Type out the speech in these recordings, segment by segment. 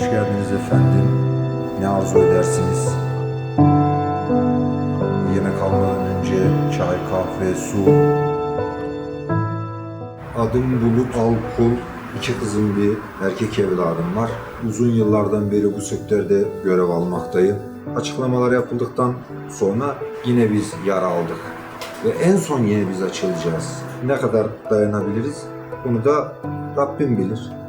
geldiniz efendim. Ne arzu edersiniz? Yemek almadan önce çay, kahve, su. Adım Bulut Alkul. İki kızım bir erkek evladım var. Uzun yıllardan beri bu sektörde görev almaktayım. Açıklamalar yapıldıktan sonra yine biz yara aldık. Ve en son yine biz açılacağız. Ne kadar dayanabiliriz? Bunu da Rabbim bilir.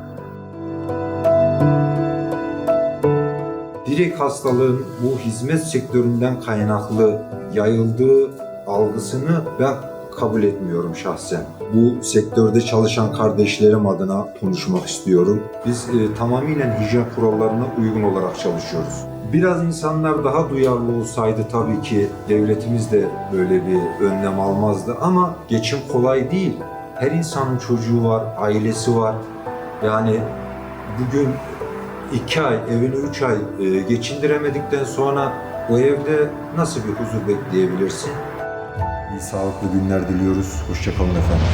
Direkt hastalığın bu hizmet sektöründen kaynaklı yayıldığı algısını ben kabul etmiyorum şahsen. Bu sektörde çalışan kardeşlerim adına konuşmak istiyorum. Biz e, tamamen hijyen kurallarına uygun olarak çalışıyoruz. Biraz insanlar daha duyarlı olsaydı tabii ki devletimiz de böyle bir önlem almazdı ama geçim kolay değil. Her insanın çocuğu var, ailesi var. Yani bugün iki ay, evini üç ay e, geçindiremedikten sonra o evde nasıl bir huzur bekleyebilirsin? İyi sağlıklı günler diliyoruz. Hoşçakalın efendim.